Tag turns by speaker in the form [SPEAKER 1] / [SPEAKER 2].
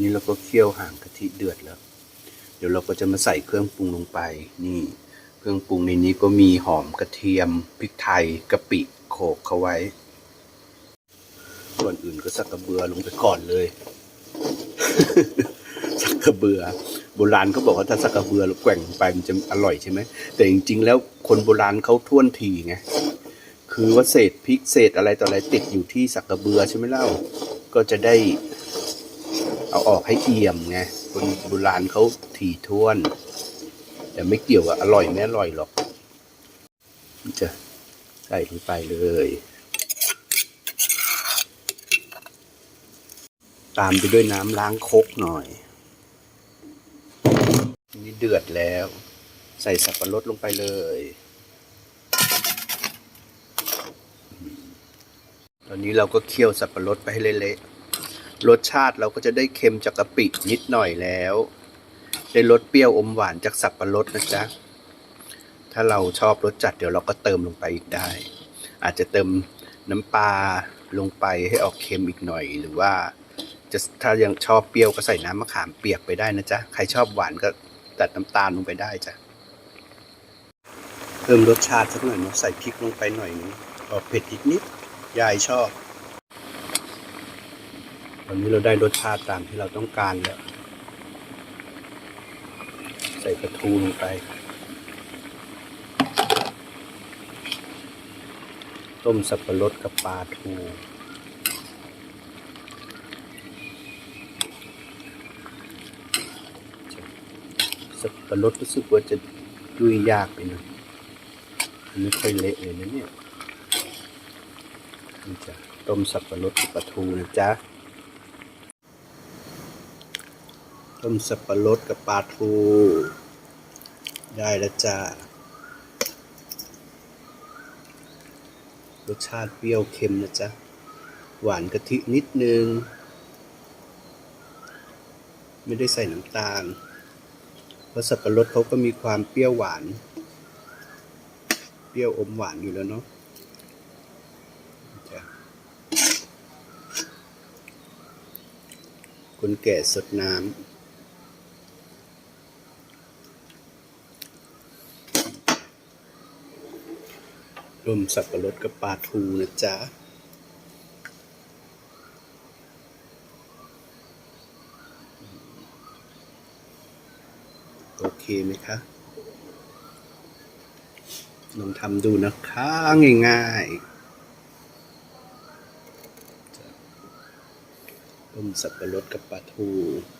[SPEAKER 1] นี่เราก็เคี่ยวห่างกะทิเดือดแล้ว เดี๋ยวเราก็จะมาใส่เครื่องปรุงลงไป นี่ เครื่องปรุงในนี้ก็มีหอมกระเทียมพริกไทยกะปิโขลกเข้าไว้ ส่วนอื่นก็สักกระเบือลงไปก่อนเลย สักกระเบือ โบราณเขาบอกว่าถ้าสักกระเบือแล้วแกว่งลงไปมันจะอร่อยใช่ไหมแต่จริงๆ แล้วคนโบราณเขาท่วนทีไงคือว่าเศษพริกเศษอะไรต่ออะไรติดอยู่ที่สักกระเบือใช่ไหมเล่า ก็จะได้ เอาออกให้เอี่ยมไงคนโบราณเขาถี่ถ้วน แต่ไม่เกี่ยวกับอร่อยไม่อร่อยหรอกจะใส่ลงไปเลย ตามไปด้วยน้ำล้างคกหน่อย นี่เดือดแล้ว ใส่สับปะรดลงไปเลย ตอนนี้เราก็เคี่ยวสับปะรดไปให้เละๆ รสชาติเราก็จะได้เค็มจากกะปินิดหน่อยแล้ว ได้รสเปรี้ยวอมหวานจากสับปะรดนะจ๊ะ ถ้าเราชอบรสจัดเดี๋ยวเราก็เติมลงไปอีกได้ อาจจะเติมน้ำปลาลงไปให้ออกเค็มอีกหน่อย หรือว่าจะถ้ายังชอบเปรี้ยวก็ใส่น้ำมะขามเปียกไปได้นะจ๊ะ ใครชอบหวานก็ตัดน้ำตาลลงไปได้จ้ะ เพิ่มรสชาติสักหน่อยเนาะใส่พริกลงไปหน่อยนึงออกเผ็ดอีกนิด ยายชอบ อนนี้เราได้รสชาติตามที่เราต้องการแล้ว ใส่กระทูลงไป ต้มสับปะรดกับปลาทูสับปะรดรู้สึกว่าจะดุยยากไปหน่อยอันนี้ค่อยเละเลยนะเนี่ยนี่จ้ะต้มสับปะรดกับปลาทูนะจ๊ะ ต้มสับปะรดกับปลาทู ได้แล้วจ้ารสชาติเปรี้ยวเค็มนะจ๊ะ หวานกะทินิดนึง ไม่ได้ใส่น้ำตาล เพราะสับปะรดเขาก็มีความเปรี้ยวหวาน เปรี้ยวอมหวานอยู่แล้วเนาะคนแก่สดน้ำ รวมสับปะรดกับปลาทูนะจ๊ะโอเคไหมคะ ลองทำดูนะคะ ง่ายๆต้มสับปะรดกับปลาทู